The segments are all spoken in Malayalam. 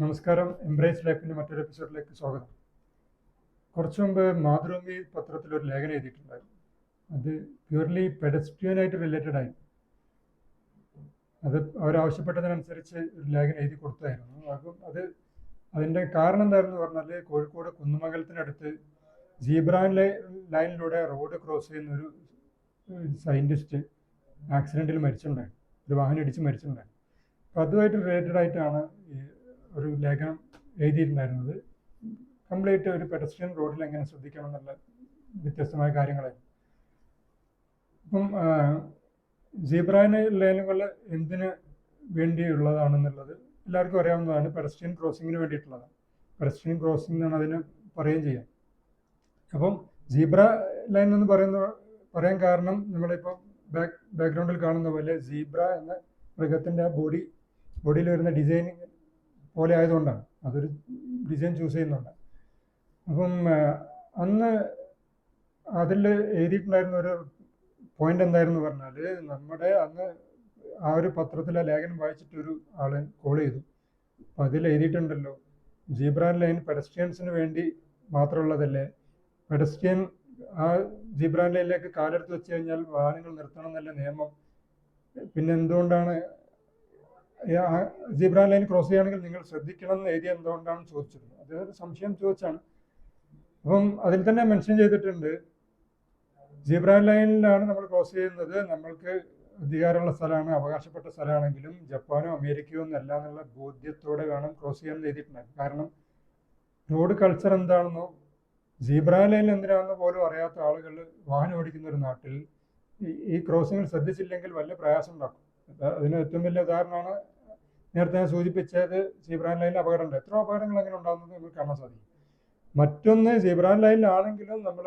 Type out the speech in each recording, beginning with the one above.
നമസ്കാരം. എംബ്രേസ് ലൈഫിന്റെ മറ്റൊരു എപ്പിസോഡിലേക്ക് സ്വാഗതം. കുറച്ചു മുമ്പ് മാതൃഭൂമി പത്രത്തിൽ ഒരു ലേഖനം എഴുതിയിട്ടുണ്ടായിരുന്നു. അത് പ്യൂർലി പെഡസ്ട്രിയനായിട്ട് റിലേറ്റഡ് ആയി. അത് അവരാവശ്യപ്പെട്ടതിനനുസരിച്ച് ഒരു ലേഖനം എഴുതി കൊടുത്തായിരുന്നു. അപ്പം അത് അതിന്റെ കാരണം എന്തായിരുന്നു പറഞ്ഞാൽ കോഴിക്കോട് കുന്നുമംഗലത്തിനടുത്ത് ജീബ്രാൻ ലൈനിലൂടെ റോഡ് ക്രോസ് ചെയ്യുന്ന ഒരു സയന്റിസ്റ്റ് ആക്സിഡന്റിൽ മരിച്ചിട്ടുണ്ടായിരുന്നു. ഒരു വാഹനം ഇടിച്ച് മരിച്ചിട്ടുണ്ടായിരുന്നു. അപ്പോൾ അതുമായിട്ട് റിലേറ്റഡ് ആയിട്ടാണ് ഒരു ലേഖനം എഴുതിയിട്ടുണ്ടായിരുന്നത്. കംപ്ലീറ്റ് ഒരു പെഡസ്ട്രിയൻ റോഡിൽ എങ്ങനെ ശ്രദ്ധിക്കണം എന്നുള്ള വ്യത്യസ്തമായ കാര്യങ്ങളെ അപ്പം സീബ്രാന ലൈനുകൾ എന്തിന് വേണ്ടിയുള്ളതാണെന്നുള്ളത് എല്ലാവർക്കും അറിയാവുന്നതാണ്. പെഡസ്ട്രിയൻ ക്രോസിങ്ങിന് വേണ്ടിയിട്ടുള്ളതാണ്. പെഡസ്ട്രിയൻ ക്രോസിംഗ് എന്നാണ് അതിന് പറയുകയും ചെയ്യാം. അപ്പം സീബ്ര ലൈൻ എന്ന് പറയുന്ന പറയാൻ കാരണം നമ്മളിപ്പം ബാക്ക് ബാക്ക്ഗ്രൗണ്ടിൽ കാണുന്ന പോലെ സീബ്ര എന്ന മൃഗത്തിന്റെ ആ ബോഡി ബോഡിയിൽ വരുന്ന ഡിസൈനിങ് പോലെ ആയതുകൊണ്ടാണ്. അതൊരു ഡിസൈൻ ചൂസ് ചെയ്യുന്നുണ്ട്. അപ്പം അന്ന് അതിൽ എഴുതിയിട്ടുണ്ടായിരുന്ന ഒരു പോയിന്റ് എന്തായിരുന്നു പറഞ്ഞാൽ നമ്മുടെ അന്ന് ആ ഒരു പത്രത്തിലെ ലേഖനം വായിച്ചിട്ടൊരു ആളെ കോൾ ചെയ്തു. അപ്പം അതിൽ എഴുതിയിട്ടുണ്ടല്ലോ ജീബ്രാൻ ലൈൻ പെഡസ്ട്രിയൻസിന് വേണ്ടി മാത്രമുള്ളതല്ലേ? പെഡസ്ട്രിയൻ ആ ജീബ്രാൻ ലൈനിലേക്ക് കാലെടുത്ത് വെച്ച് കഴിഞ്ഞാൽ വാഹനങ്ങൾ നിർത്തണം എന്നല്ല നിയമം? പിന്നെ എന്തുകൊണ്ടാണ് ജീബ്രാൻ ലൈൻ ക്രോസ് ചെയ്യുകയാണെങ്കിൽ നിങ്ങൾ ശ്രദ്ധിക്കണം എന്ന് ഏരിയ എന്തുകൊണ്ടാണ് ചോദിച്ചത് അതൊരു സംശയം ചോദിച്ചാണ്. അപ്പം അതിൽ തന്നെ മെൻഷൻ ചെയ്തിട്ടുണ്ട് ജീബ്രാൻ ലൈനിലാണ് നമ്മൾ ക്രോസ് ചെയ്യുന്നത്. നമ്മൾക്ക് അധികാരമുള്ള സ്ഥലമാണ് അവകാശപ്പെട്ട സ്ഥലമാണെങ്കിലും ജപ്പാനോ അമേരിക്കയോ എന്നല്ല എന്നുള്ള ബോധ്യത്തോടെ വേണം ക്രോസ് ചെയ്യാൻ എഴുതിയിട്ടുണ്ട്. കാരണം റോഡ് കൾച്ചർ എന്താണെന്നോ സീബ്ര ലൈൻ എന്തിനാണെന്ന് പോലും അറിയാത്ത ആളുകൾ വാഹനം ഓടിക്കുന്ന ഒരു നാട്ടിൽ ഈ ക്രോസിങ്ങിൽ ശ്രദ്ധിച്ചില്ലെങ്കിൽ വലിയ പ്രയാസം ഉണ്ടാക്കും. അതിന് ഏറ്റവും വലിയ ഉദാഹരണമാണ് നേരത്തെ ഞാൻ സൂചിപ്പിച്ചത് സീബ്രാൻ ലൈനിൽ അപകടമുണ്ട്. എത്ര അപകടങ്ങൾ അങ്ങനെ ഉണ്ടാകുന്നത് നമുക്ക് കാണാൻ സാധിക്കും. മറ്റൊന്ന് സീബ്രാൻ ലൈനിലാണെങ്കിലും നമ്മൾ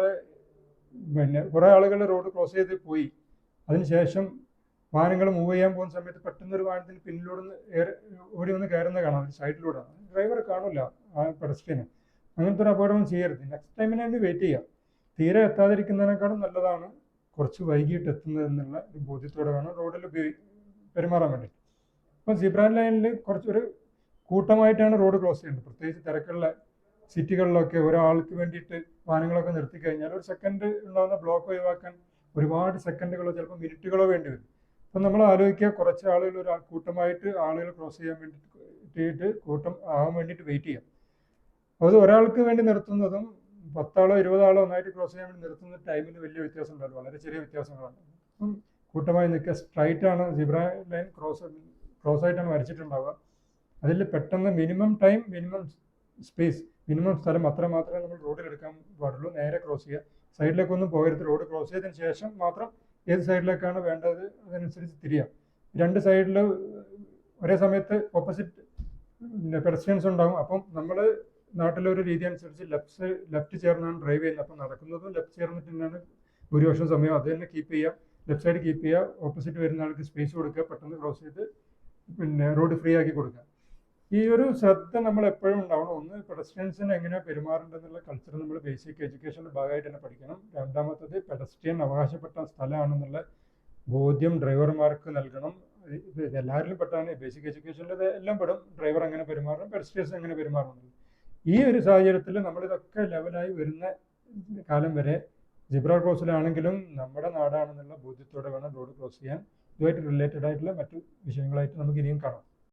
പിന്നെ കുറേ ആളുകൾ റോഡ് ക്രോസ് ചെയ്ത് പോയി. അതിനുശേഷം വാഹനങ്ങൾ മൂവ് ചെയ്യാൻ പോകുന്ന സമയത്ത് പെട്ടെന്ന് ഒരു വാഹനത്തിന് പിന്നിലൂടെ ഓടി വന്ന് കയറുന്ന കാണാം. സൈഡിലൂടെ. ഡ്രൈവർ കാണില്ല ആ പെഡസ്ട്രിയന്. അങ്ങനത്തെ ഒരു അപകടം ചെയ്യരുത്. നെക്സ്റ്റ് ടൈമിന് വേണ്ടി വെയിറ്റ് ചെയ്യാം. തീരെ എത്താതിരിക്കുന്നതിനേക്കാളും നല്ലതാണ് കുറച്ച് വൈകിട്ട് എത്തുന്നത് എന്നുള്ള ഒരു ബോധ്യത്തോടെ വേണം റോഡിൽ പെരുമാറാൻ വേണ്ടി അപ്പം സിബ്രാൻ ലൈനിൽ കുറച്ചൊരു കൂട്ടമായിട്ടാണ് റോഡ് ക്രോസ് ചെയ്യേണ്ടത് പ്രത്യേകിച്ച് തിരക്കുള്ള സിറ്റികളിലൊക്കെ ഒരാൾക്ക് വേണ്ടിയിട്ട് വാഹനങ്ങളൊക്കെ നിർത്തി കഴിഞ്ഞാൽ ഒരു സെക്കൻഡ് ഉണ്ടാകുന്ന ബ്ലോക്ക് ഒഴിവാക്കാൻ ഒരുപാട് സെക്കൻഡുകളോ ചിലപ്പോൾ മിനിറ്റുകളോ വേണ്ടി വരും. അപ്പം നമ്മൾ ആലോചിക്കുക കുറച്ച് ആളുകൾ ഒരു കൂട്ടമായിട്ട് ആളുകൾ ക്രോസ് ചെയ്യാൻ വേണ്ടിയിട്ട് കൂട്ടം ആവാൻ വേണ്ടിയിട്ട് വെയിറ്റ് ചെയ്യാം. അത് ഒരാൾക്ക് വേണ്ടി നിർത്തുന്നതും പത്താളോ ഇരുപതാളോ ഒന്നായിട്ട് ക്രോസ് ചെയ്യാൻ വേണ്ടി നിർത്തുന്ന ടൈമിൽ വലിയ വ്യത്യാസം ഉണ്ടാവില്ല വളരെ ചെറിയ വ്യത്യാസങ്ങളാണ്. അപ്പം കൂട്ടമായി നിൽക്കുക. സ്ട്രൈറ്റ് ആണ് സിബ്ര ലൈൻ ക്രോസ് ക്രോസ് ആയിട്ടാണ് വരച്ചിട്ടുണ്ടാവുക. അതിൽ പെട്ടെന്ന് minimum time minimum space minimum സ്ഥലം അത്ര മാത്രമേ നമ്മൾ റോഡിൽ എടുക്കാൻ പാടുള്ളൂ. നേരെ ക്രോസ് ചെയ്യുക. സൈഡിലേക്കൊന്നും പോകരുത്. റോഡ് ക്രോസ് ചെയ്തതിന് ശേഷം മാത്രം ഏത് സൈഡിലേക്കാണ് വേണ്ടത് അതനുസരിച്ച് തിരിയാം രണ്ട് സൈഡിൽ ഒരേ സമയത്ത് ഓപ്പോസിറ്റ് പെഡസ്ട്രിയൻസ് ഉണ്ടാകും അപ്പം നമ്മൾ നാട്ടിലൊരു രീതി അനുസരിച്ച് ലെഫ്റ്റ് ലെഫ്റ്റ് ചേർന്നാണ് ഡ്രൈവ് ചെയ്യുന്നത്. അപ്പം നടക്കുന്നതും ലെഫ്റ്റ് ചേർന്നിട്ട് തന്നെയാണ് ഭൂരിപക്ഷം സമയം അത് തന്നെ കീപ്പ് ചെയ്യുക. ലെഫ്റ്റ് സൈഡ് കീപ്പ് ചെയ്യുക ഓപ്പോസിറ്റ് വരുന്ന ആൾക്ക് സ്പേസ് കൊടുക്കുക പെട്ടെന്ന് ക്രോസ് ചെയ്ത് പിന്നെ റോഡ് ഫ്രീ ആക്കി കൊടുക്കുക. ഈ ഒരു ശ്രദ്ധ നമ്മൾ എപ്പോഴും ഉണ്ടാവണം. ഒന്ന് പെഡസ്ട്രിയൻസിന് എങ്ങനെ പെരുമാറേണ്ടതെന്നുള്ള കൾച്ചർ നമ്മൾ ബേസിക് എഡ്യൂക്കേഷന്റെ ഭാഗമായിട്ട് തന്നെ പഠിക്കണം. രണ്ടാമത്തത് പെഡസ്ട്രിയൻ അവകാശപ്പെട്ട സ്ഥലമാണെന്നുള്ള ബോധ്യം ഡ്രൈവർമാർക്ക് നൽകണം. ഇത് എല്ലാവരിലും പെട്ടാണ്. ബേസിക് എഡ്യൂക്കേഷനിൽ എല്ലാം പെടും. ഡ്രൈവർ എങ്ങനെ പെരുമാറണം? പെഡസ്ട്രിയൻസ് എങ്ങനെ പെരുമാറണം? ഈ ഒരു സാഹചര്യത്തിൽ നമ്മളിതൊക്കെ ലെവലായി വരുന്ന കാലം വരെ ജിബ്ര ക്രോസിലാണെങ്കിലും നമ്മുടെ നാടാണെന്നുള്ള ബോധ്യത്തോടെ വേണം റോഡ് ക്രോസ് ചെയ്യാൻ. ഇതുമായിട്ട് റിലേറ്റഡ് ആയിട്ടുള്ള മറ്റു വിഷയങ്ങളായിട്ട് നമുക്ക് ഇനിയും കാണാം.